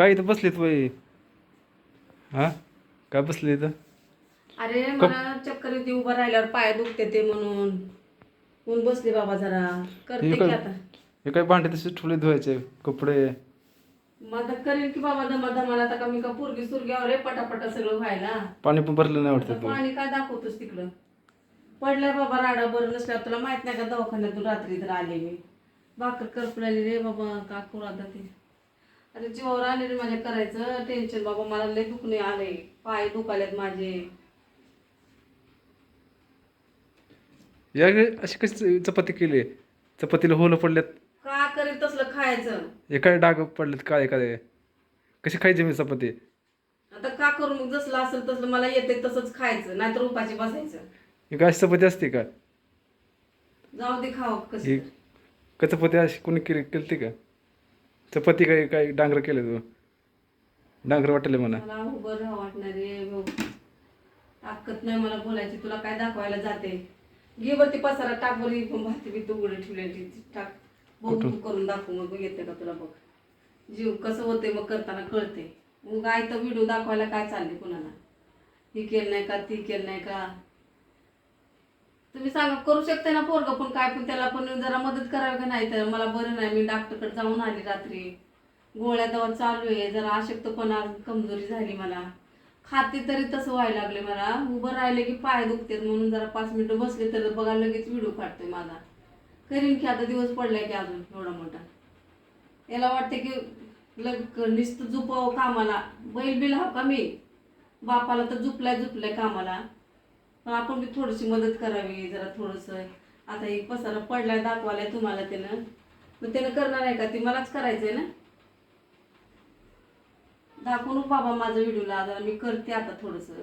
काय इथं बसलीत वय? हा? काय बसली इथं? अरे मला चक्कर येते उभं राहिल्यावर पाय दुखते ते म्हणून. म्हणून बसले बाबा जरा. करते की आता. हे काय भांडे तसे ठेवले धुवायचे कपडे? मग आता करेन की बाबा दमा दमाला आता का मी का पोरगी सुरग्यावर रे पटापटा सगळं व्हायला. पाणी पण भरलं नाही आता वाटतं पाणी काय दाखवतोस तिकडं? पडलाय बाबा राडा बरं नसल्यावर तुला माहीत नाही का दवाखान्यातून रात्री तर आले मी. भाकर करपलाली रे बाबा का करू आता ते? अरे जीवावर आले रे माझ्या करायचं टेन्शन बाबा मला लय दुखणे आले पाय दुखालेत माझे. या अशी कशी चपाती केली? चपातीला होलं पडल्यात का करेल तसलं खायचं? हे काय डाग पडलेत काय काय कशी खायची मी चपाती? आता का करू? मग जसलं असेल तसलं मला येते तसंच खायचं. नाहीतर उपाशी बसायचं. ही काय अशी चपाती असते का? जाऊ दे खाव कशी ही का चपाती अशी कोणी केली केलती का? चपाती काय काय डांगर केलं तू? डांगर वाटले मला उभं राहा वाटणार रे. ताकद नाही मला बोलायची. तुला काय दाखवायला जाते? घे वरती पसारा टाक बरं भाती बी उघडे ठेवले टाक. बघ तू करून दाखव मग. येते का तुला बघ. जीव कसं होते मग करताना कळते. मग काय तर व्हिडिओ दाखवायला काय चालले कुणाला? ही केलं नाही का ती केलं नाही का? तुम्ही सांगा करू शकते ना पोरग पण काय पण त्याला पण जरा मदत करावी का नाही तर? मला बरं नाही मी डॉक्टरकडे जाऊन आली रात्री. गोळ्या दवा चालू आहे जरा अशक्तपणा कमजोरी झाली मला. खाते तरी तसं व्हायला लागले मला. उभं राहिले की पाय दुखतात म्हणून जरा पाच मिनिटं बसले तर बघा लगेच व्हिडिओ काढतोय माझा. करीन की आता दिवस पडलाय की अजून एवढा मोठा. याला वाटते की लग निस्त झुपावं कामाला. बैल बिल हा का मी? बापाला तर झुपलाय झुपलाय कामाला. पण आपण बी थोडीशी मदत करावी जरा थोडंसं. आता एक पसारा पडलाय दाखवालाय तुम्हाला त्यानं. मग त्यानं करणार आहे का? ते मलाच करायचं आहे ना? दाखवू बाबा माझं व्हिडिओला जरा मी करते आता थोडंसं.